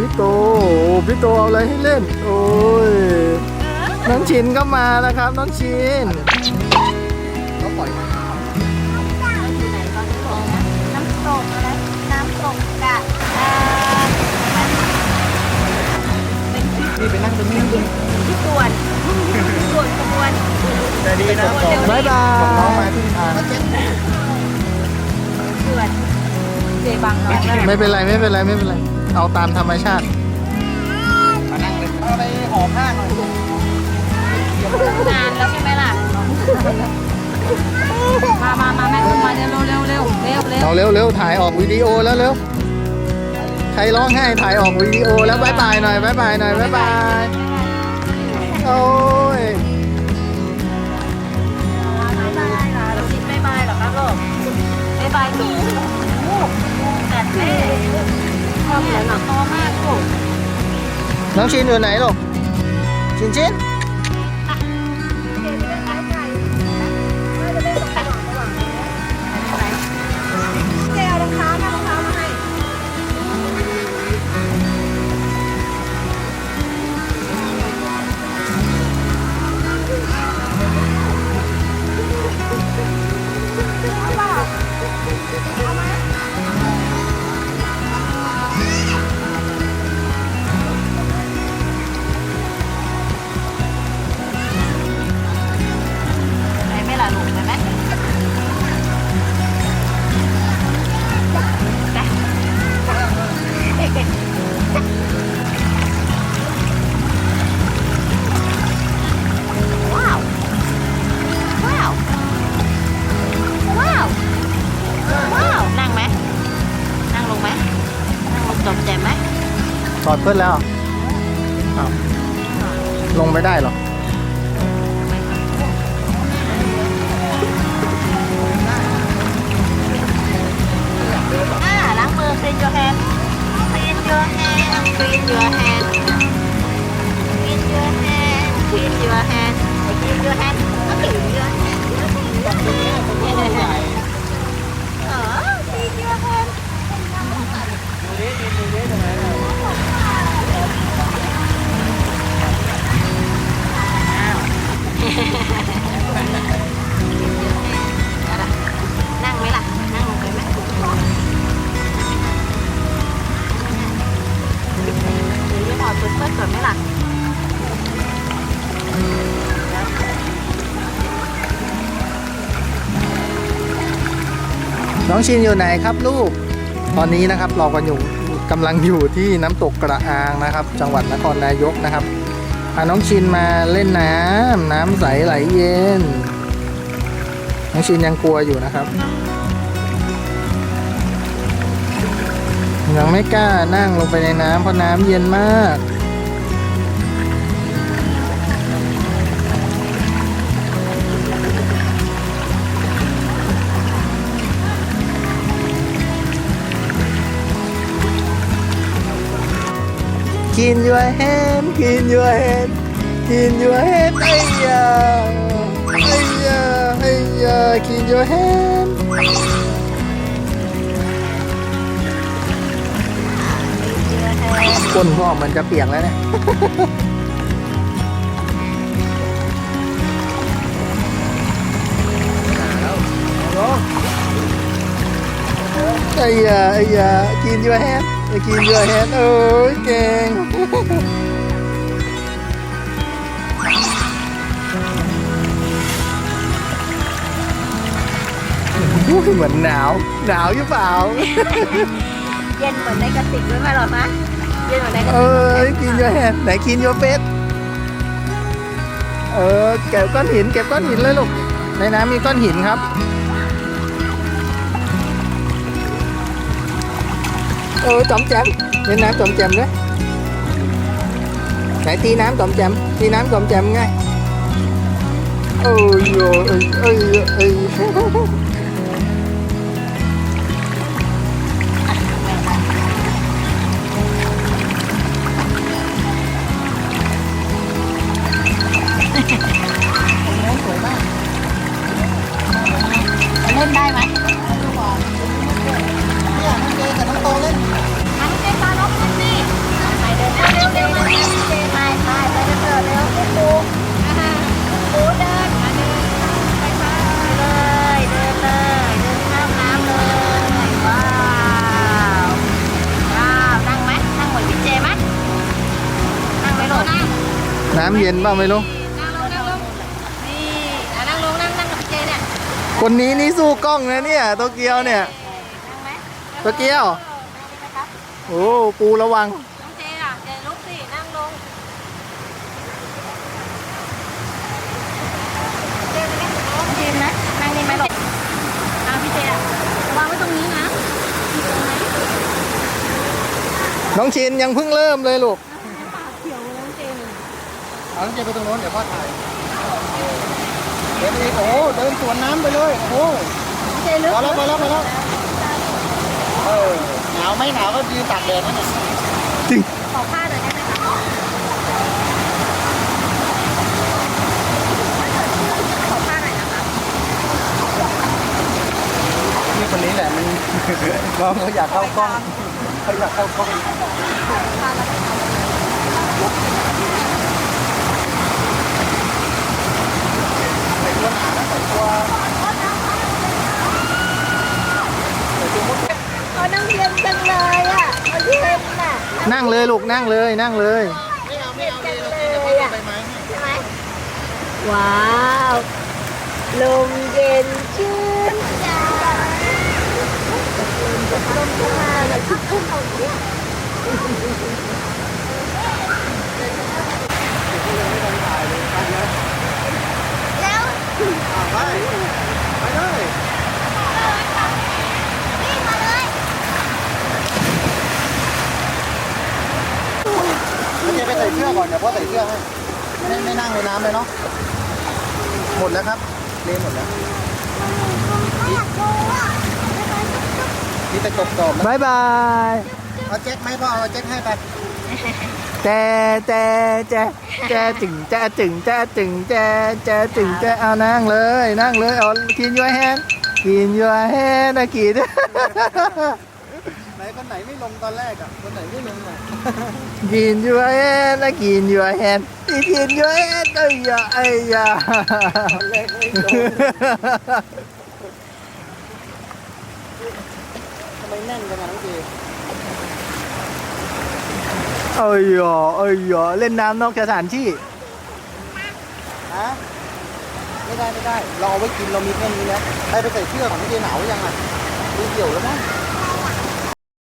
พี่โตพี่โตโอ้พี่โตเอาอะไรให้เล่น โอ้ยน้องชินก็มาแล้วครับน้องชินเขาปล่อยอยู่ไหนตอนนี้บอกนะน้ำตกอะไรน้ำตกกะอ่ามันนี่ไปนั่งตรงนี้นั่งตรงนี้ที่ส่วนส่วนขบวนแต่ดีนะบายบายน้องมาที่ทางส่วนเจบังน้องแล้วไม่เป็นไรไม่เป็นไรไม่เป็นไร เอาตามธรรมชาติ มานั่งเลยเอาไปห่อผ้าหน่อยนานแล้วใช่ไหมล่ะ มามามาแม่ขึ้นมาเร็วเร็วเร็วเร็วเร็วเอาเร็วเร็วถ่ายออกวิดีโอแล้วเร็ว ใครร้องไห้ถ่ายออกวิดีโอแล้วบายบายหน่อยบายบายหน่อยบายบาย โอ้ยบ๊ายบายเหรอเราคิดบ๊ายบายเหรอครับลูกบ๊ายบายหนูแต่เท่ช อบเหมือนหนักคอมากลูกน้องชินอยู่ไหนลูกชินชิน ล่ะลูกไปไหมว้าว ว้าว ว้าว ว้าว นั่งไหม นั่งลงไหม นั่งลงจบแจมไหม ถอดเพื่อนแล้วอ้าวลงไม่ได้เหรอ น้องชินอยู่ไหนครับลูก ตอนนี้นะครับเราก็อยู่กำลังอยู่ที่น้ำตกกระอางนะครับ จังหวัดนครนายกนะครับพาน้องชินมาเล่นน้ำน้ำใสไหลเย็น น้องชินยังกลัวอยู่นะครับ ยังไม่กล้านั่งลงไปในน้ำเพราะน้ำเย็นมาก Clean your hand, clean your hand, clean your hand. ไอ้ยาไอ้ยาไอ้ยา clean your hand. ก้นพ่อมันจะเปียกแล้วเนี่ยไอ้ยาไอ้ยา clean your hand, clean your hand. โอ้ยเก่งอุ้ยเหมือนหนาว หนาวหรือเปล่า เย็นเหมือนในกระติกด้วยไหมหรอมะเย็นเหมือนในกระเอติกอกินโยแฮนไหนกินโยเฟสเออเก็บก้อนหินเก็บก้อนหินเลยลูกในน้ำมีก้อนหินครับ เออจอมแจมเล่นน้ำจอมแจมด้วยไหนตีน้ำจอมแจมตีน้ำจอมแจมไงเออโยเอ้ยเอ้ยเอ้ยำเย็นเปล่าไม่รู้ นั่งลงนั่งลงนี่อะนั่งลงนั่งนั่งกับพี่เจเนี่ยคนนี้นี่สู้กล้องนะเนี่ยโตเกียวเนี่ย นั่งไหมตัวเกี้ยว นั่งไหมครับโอ้ปูระวัง น้องเจอะเจลุกสินั่งลงเจจะนั่งลงยืนนะนั่งนี่ไหมหลบอะพี่เจอะวางไว้ตรงนี้นะมีตรงไหนน้องชินยังเพิ่งเริ่มเลยลูกปากเขียวเลยน้องเจเลย เอาน้องเจไปตรงโน้นเดี๋ยวพ่อถ่ายเดินไปอีกโอ้โหเดินสวนน้ำไปเลยโอ้โหเจลึกพอแล้วพอแล้วพอแล้วเออหนาวไหมหนาวก็ยืนตากแดดนั่นแหละจริงขอผ้าหน่อยได้ไหมคะขอผ้าหน่อยนะคะนี่คนนี้แหละมัน น้องเขาอยากเข้ากล้องเขาอยากเข้ากล้องใตัวหนานะใส่ตัวเขานั่งเย็นจังเลยอะเขาเย็นน่ะนั่งเลยลูกนั่งเลยนั่งเลย ไม่เอาไม่เอาจังเลยอะใช่ไหมว้าว ลมเย็นชื่นใจลมจะลมจะมาเลยขึ้นขึ้นเอาดิแล้ว ไปไปเลย วิ่งมาเลย โอ เคไปใส่เสื้อก่อนเดี๋ยวพ่อใส่เสื้อให้ไม่ไม่นั่งในน้ำเลยเนาะหมดแล้วครับเลนหมดแล้วอยากดูอะนี่แต่กบกรอบบายบาย เอาแจ็คไหมพ่อเอาแจ็คให้ไปแจแจแจแจจึงแจจึงแจจึงแจแจจึงแจเอานั่งเลย นั่งเลยเอากินยัวแฮนกินยัวแฮนนะกิน ไหนคนไหนไม่ลงตอนแรกอะ คนไหนไม่ลงอะกินยัวแฮนนะกินยัวแฮนกินยัวแฮนเอ้ยยาเอ้ยยาแรกไม่ลงทำไมแน่นขนาดนั้นเจเอ้ยหรอเอ้ยหรอเล่นน้ำนอกสถานที่ฮะไม่ได้ไม่ได้ เราเอาไว้กินเรามีแค่นี้แล้วไปไปใส่เสื้อของพี่เจหนาวหรือยังอะมีเกี่ยวแล้วมั้ง